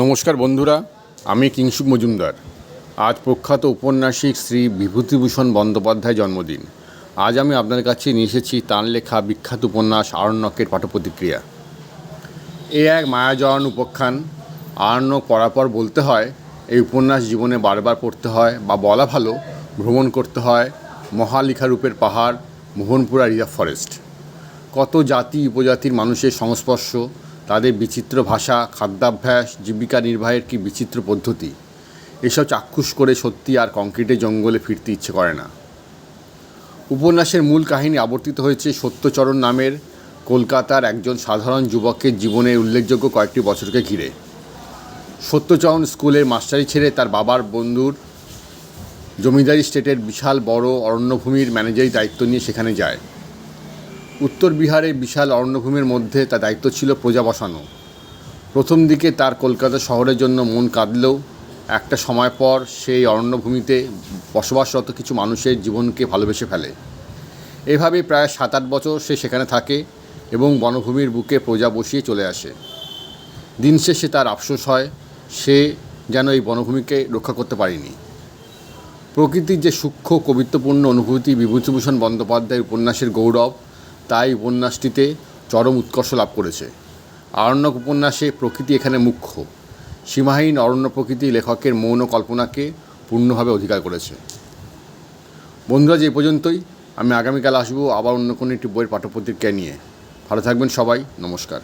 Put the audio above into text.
নমস্কার বন্ধুরা, আমি কিংশুক মজুমদার। আজ প্রখ্যাত ঔপন্যাসিক শ্রী বিভূতিভূষণ বন্দ্যোপাধ্যায় জন্মদিন। আজ আমি আপনাদের কাছে নিয়ে এসেছি তাঁর লেখা বিখ্যাত উপন্যাস আরণ্যকের পাঠপ্রতিক্রিয়া এ এক মায়াজড়ান উপাখ্যান। আরণ্যক পড়ার পর বলতে হয়, এই উপন্যাস জীবনে বারবার পড়তে হয় বা বলা ভালো, ভ্রমণ করতে হয় মহালিখারূপের পাহাড়, মোহনপুরা রিজার্ভ ফরেস্ট। কত জাতি, উপজাতির মানুষের সংস্পর্শ তাদের বিচিত্র ভাষা, খাদ্যাভ্যাস, জীবিকা নির্বাহের কি বিচিত্র পদ্ধতি? এসব চাক্ষুষ করে সত্যি আর কংক্রিটের জঙ্গলে ফিরতে ইচ্ছে করে না। উপন্যাসের মূল কাহিনী আবর্তিত হয়েছে সত্যচরণ নামের কলকাতার একজন সাধারণ যুবকের জীবনের উল্লেখযোগ্য কয়েকটি বছরকে ঘিরে। সত্যচরণ স্কুলের মাস্টারি ছেড়ে তার বাবার বন্ধুর জমিদারি স্টেটের বিশাল বড় অরণ্যভূমির ম্যানেজারি দায়িত্ব নিয়ে সেখানে যায়। উত্তর বিহারে বিশাল অরণ্যভূমির মধ্যে তার দায়িত্ব ছিল প্রজা বসানো। প্রথম দিকে তার কলকাতা শহরের জন্য মন কাঁদলেও একটা সময় পর সেই অরণ্যভূমিতে বসবাসরত কিছু মানুষের জীবনকে ভালোবেসে ফেলে। এভাবে প্রায় সাত আট বছর সে সেখানে থাকে এবং বনভূমির বুকে প্রজা বসিয়ে চলে আসে। দিন শেষে তার আফসোস হয়, সে যেন এই বনভূমিকে রক্ষা করতে পারেনি। প্রকৃতির যে সূক্ষ্ম, কবিত্বপূর্ণ অনুভূতি বিভূতিভূষণ বন্দ্যোপাধ্যায়ের উপন্যাসের গৌরব তাই উপন্যাসটিতে চরম উৎকর্ষ লাভ করেছে। আরণ্যক উপন্যাসে প্রকৃতি এখানে মুখ্য। সীমাহীন অরণ্য প্রকৃতি লেখকের মৌন কল্পনাকে পূর্ণভাবে অধিকার করেছে। বন্ধুরা, যে পর্যন্তই, আমি আগামীকাল আসব আবার অন্য কোনো একটি বইয়ের পাঠ্যপত্রিকা নিয়ে। ভালো থাকবেন সবাই, নমস্কার।